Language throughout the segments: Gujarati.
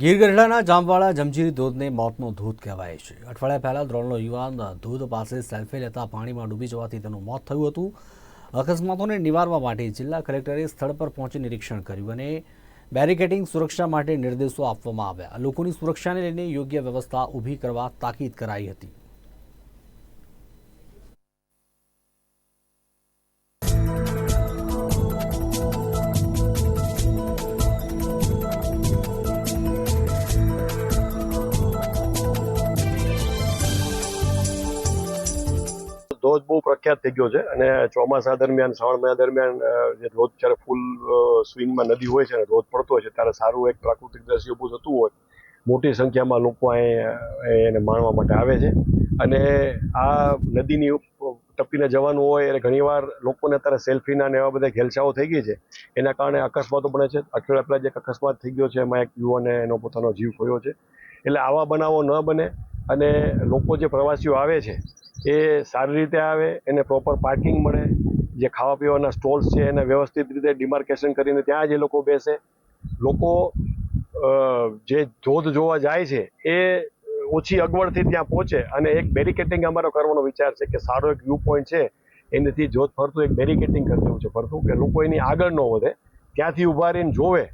ગીર ગઢડાના જામવાળા જમજીરી ધોધને મોતનો ધોધ કહેવાય છે. અઠવાડિયા પહેલા ધોરણનો યુવાન ધોધ પાસે સેલ્ફી લેતા પાણીમાં ડૂબી જવાથી તેનું મોત થયું હતું. અકસ્માતોને નિવારવા માટે જિલ્લા કલેક્ટરે સ્થળ પર પહોંચી નિરીક્ષણ કર્યું અને બેરિકેડિંગ સુરક્ષા માટે નિર્દેશો આપવામાં આવ્યા. લોકોની સુરક્ષાને લઈને યોગ્ય વ્યવસ્થા ઊભી કરવા તાકીદ કરાઈ હતી. ધોધ બહુ પ્રખ્યાત થઈ ગયો છે અને ચોમાસા દરમિયાન, શ્રાવણ મહિના દરમિયાન જે રોજ જ્યારે ફૂલ સ્વિંગમાં નદી હોય છે અને રોજ પડતો હોય છે, ત્યારે સારું એક પ્રાકૃતિક દ્રશ્ય ઊભું થતું હોય, મોટી સંખ્યામાં લોકો અહીં એને માણવા માટે આવે છે. અને આ નદીની ટપીને જવાનું હોય એટલે ઘણીવાર લોકોને અત્યારે સેલ્ફીના ને એવા બધા ઘેલછાઓ થઈ ગઈ છે. એના કારણે અકસ્માતો બને છે. અઠવાડિયા પહેલાં જે અકસ્માત થઈ ગયો છે, એમાં એક યુવાને એનો પોતાનો જીવ ખોયો છે. એટલે આવા બનાવો ન બને અને લોકો જે પ્રવાસીઓ આવે છે એ સારી રીતે આવે, એને પ્રોપર પાર્કિંગ મળે, જે ખાવા પીવાના સ્ટોલ્સ છે એને વ્યવસ્થિત રીતે ડિમાર્કેશન કરીને ત્યાં જ એ લોકો બેસે. લોકો જે ધોધ જોવા જાય છે એ ઓછી અગવડથી ત્યાં પહોંચે અને એક બેરિકેટિંગ અમારો કરવાનો વિચાર છે કે સારો એક વ્યૂ પોઈન્ટ છે, એનાથી જોધ ફરતું એક બેરિકેટિંગ કરી દેવું છે ફરતું, કે લોકો એની આગળ ન વધે, ત્યાંથી ઊભા રહીને જોવે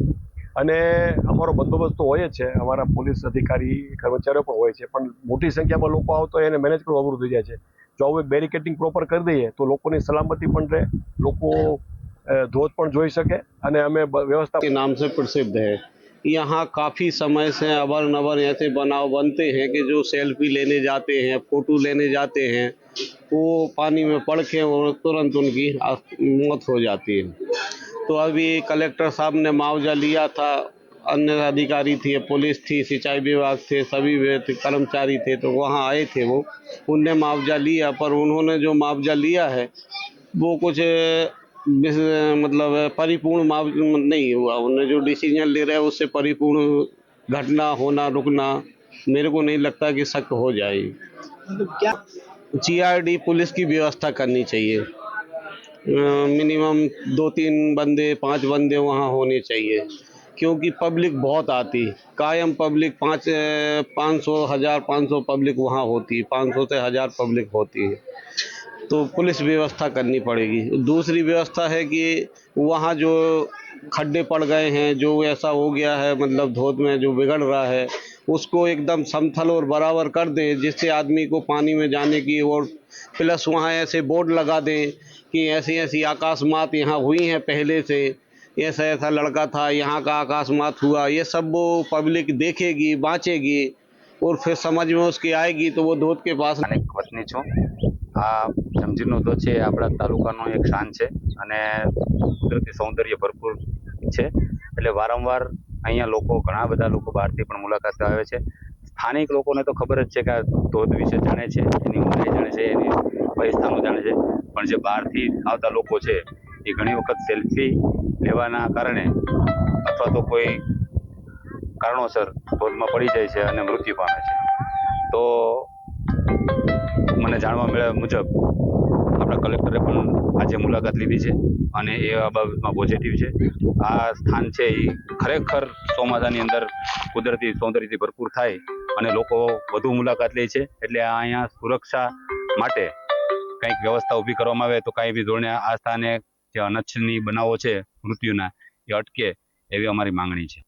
અને અમારો બંદોબસ્ત તો હોય જ છે અમારા પોલીસ અધિકારી કર્મચારીઓ પણ હોય છે પણ મોટી સંખ્યામાં લોકો આવતો હોય એને મેનેજ કરવું અઘરું થઈ જાય છે જો આવું એક બેરિકેટિંગ પ્રોપર કરી દઈએ તો લોકોની સલામતી પણ રહે લોકો અ, ધોધ પણ જોઈ શકે અને અમે બ- વ્યવસ્થા के नाम से प्रसिद्ध है यहाँ काफ़ी समय से अबर नबर ऐसे बनाव बनते हैं कि जो सेल्फी लेने जाते हैं फोटो लेने जाते हैं वो पानी में पड़ के और तुरंत उनकी आ- मौत हो जाती है तो अभी कलेक्टर साहब ने मुआवजा लिया था। अन्य अधिकारी थे पुलिस थी सिंचाई विभाग थे सभी कर्मचारी थे तो वहाँ आए थे वो। उनने मुआवजा लिया पर उन्होंने जो मुआवजा लिया है वो कुछ मतलब परिपूर्ण मुआवजा नहीं हुआ। उन्होंने जो डिसीज़न ले रहे हैं उससे परिपूर्ण घटना होना रुकना मेरे को नहीं लगता कि शक हो जाएगी। जीआरडी पुलिस की व्यवस्था करनी चाहिए। मिनिमम दो तीन बंदे, पाँच बंदे वहाँ होने चाहिए। क्योंकि पब्लिक बहुत आती कायम पब्लिक पाँच पाँच सौ, हज़ार पाँच सौ पब्लिक वहाँ होती है। पाँच सौ से हज़ार पब्लिक होती है। तो पुलिस व्यवस्था करनी पड़ेगी। दूसरी व्यवस्था है कि वहाँ जो खड्डे पड़ गए हैं, जो ऐसा हो गया है मतलब धोध में जो बिगड़ रहा है उसको एकदम समथल और बराबर कर दें जिससे आदमी को पानी में जाने की और प्लस वहाँ ऐसे बोर्ड लगा दें कि ऐसी ऐसी अकस्मात यहाँ हुई हैं पहले से ऐसा ऐसा लड़का था यहाँ का अकस्मात हुआ ये सब वो पब्लिक देखेगी बाँचेगी और फिर समझ में उसकी आएगी तो वो धोध के पास સ્થાનિક વતની છું આ જમજીરનો ધોધ છે એ આપણા તાલુકાનો એક શાન છે અને કુદરતી સૌંદર્ય ભરપૂર છે એટલે વારંવાર અહીંયા લોકો, ઘણા બધા લોકો બહારથી પણ મુલાકાત આવે છે. સ્થાનિક લોકોને તો ખબર જ છે કે આ ધોધ વિશે જાણે છે, એની ઊંડાઈ જાણે છે, એની વિસ્તારનું જાણે છે. પણ જે બહારથી આવતા લોકો છે, એ ઘણી વખત સેલ્ફી લેવાના કારણે અથવા તો કોઈ કારણોસર ધોધમાં પડી જાય છે અને મૃત્યુ પામે છે. તો મને જાણવા મળ્યા મુજબ આપણા કલેક્ટરે પણ આજે મુલાકાત લીધી છે અને એ બાબતમાં પોઝિટિવ છે. આ સ્થાન છે એ ખરેખર ચોમાસાની અંદર કુદરતી સૌંદર્યથી ભરપૂર થાય અને લોકો વધુ મુલાકાત લે છે. એટલે અહીંયા સુરક્ષા માટે કંઈક વ્યવસ્થા ઊભી કરવામાં આવે તો કાંઈ બી ધોરણે આ સ્થાને જે અનચ્છની બનાવો છે મૃત્યુના એ અટકે એવી અમારી માંગણી છે.